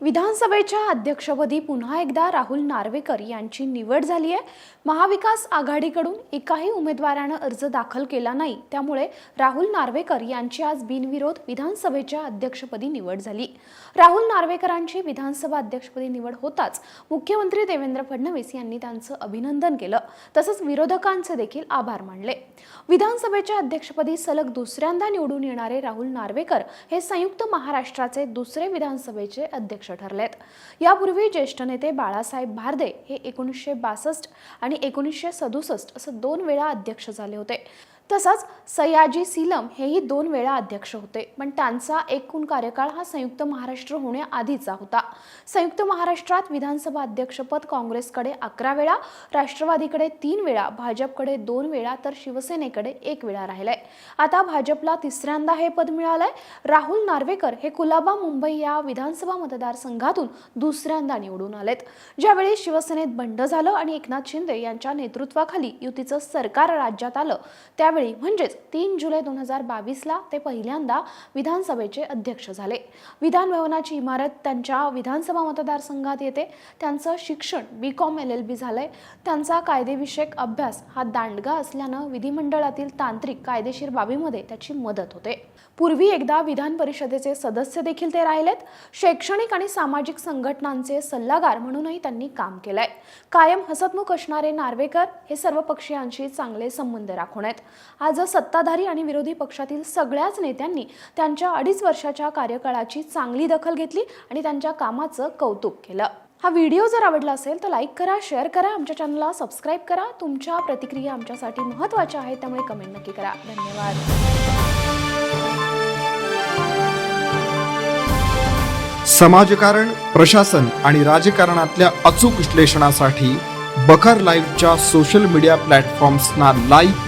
विधानसभेच्या अध्यक्षपदी पुन्हा एकदा राहुल नार्वेकर यांची निवड झाली आहे. महाविकास आघाडीकडून एकाही उमेदवारानं अर्ज दाखल केला नाही. त्यामुळे राहुल नार्वेकर यांची आज बिनविरोध विधानसभेच्या अध्यक्षपदी निवड झाली. राहुल नार्वेकरांची विधानसभा अध्यक्षपदी निवड होताच मुख्यमंत्री देवेंद्र फडणवीस यांनी त्यांचं अभिनंदन केलं. तसंच विरोधकांचे देखील आभार मानले. विधानसभेच्या अध्यक्षपदी सलग दुसऱ्यांदा निवडून येणारे राहुल नार्वेकर हे संयुक्त महाराष्ट्राचे दुसरे विधानसभेचे अध्यक्ष ठरलेत. यापूर्वी ज्येष्ठ नेते बाळासाहेब भारदे हे एकोणीसशे बासष्ट आणि एकोणीसशे सदुसष्ट असं दोन वेळा अध्यक्ष झाले होते. तसंच सयाजी सीलम हेही दोन वेळा अध्यक्ष होते. पण त्यांचा एकूण कार्यकाळ हा संयुक्त महाराष्ट्र होण्याआधीचा होता. संयुक्त महाराष्ट्रात विधानसभा अध्यक्षपद काँग्रेसकडे अकरा वेळा राष्ट्रवादीकडे तीन वेळा भाजपकडे दोन वेळा तर शिवसेनेकडे एक वेळा राहिलंय. आता भाजपला तिसऱ्यांदा हे पद मिळालंय. राहुल नार्वेकर हे कुलाबा मुंबई या विधानसभा मतदारसंघातून दुसऱ्यांदा निवडून आलेत. ज्यावेळी शिवसेनेत बंड झालं आणि एकनाथ शिंदे यांच्या नेतृत्वाखाली युतीचं सरकार राज्यात आलं त्यावेळी म्हणजेच तीन जुलै दोन हजार बावीसला ते पहिल्यांदा विधानसभेचे अध्यक्ष झाले. विधान भवनाची इमारत त्यांच्या विधानसभा मतदारसंघात येते. त्यांचं शिक्षण B Com L L B झालंय. त्यांचा कायदेविषयक अभ्यास हा दांडगा असल्यानं विधिमंडळातील तांत्रिक कायदेशीर बाबीमध्ये त्याची मदत होते. पूर्वी एकदा विधान परिषदेचे सदस्य देखील ते राहिलेत. शैक्षणिक आणि सामाजिक संघटनांचे सल्लागार म्हणूनही त्यांनी काम केलंय. कायम हसतमुख असणारे नार्वेकर हे सर्व पक्षीयांशी चांगले संबंध राखून आहेत. आज सत्ताधारी आणि विरोधी पक्षातील सगळ्याच नेत्यांनी त्यांच्या अडीच वर्षाच्या कार्यकाळाची चांगली दखल घेतली आणि त्यांच्या कामाचं कौतुक केलं. हा व्हिडिओ जर आवडला असेल तर लाईक करा शेअर करा आमच्या चॅनलला सबस्क्राईब करा. तुमच्या प्रतिक्रिया आमच्यासाठी महत्त्वाच्या आहेत त्यामुळे कमेंट नक्की करा. धन्यवाद. समाजकारण प्रशासन आणि राजकारणातल्या अचूक विश्लेषणासाठी बखर लाईव्हच्या सोशल मीडिया प्लॅटफॉर्म्सना लाईक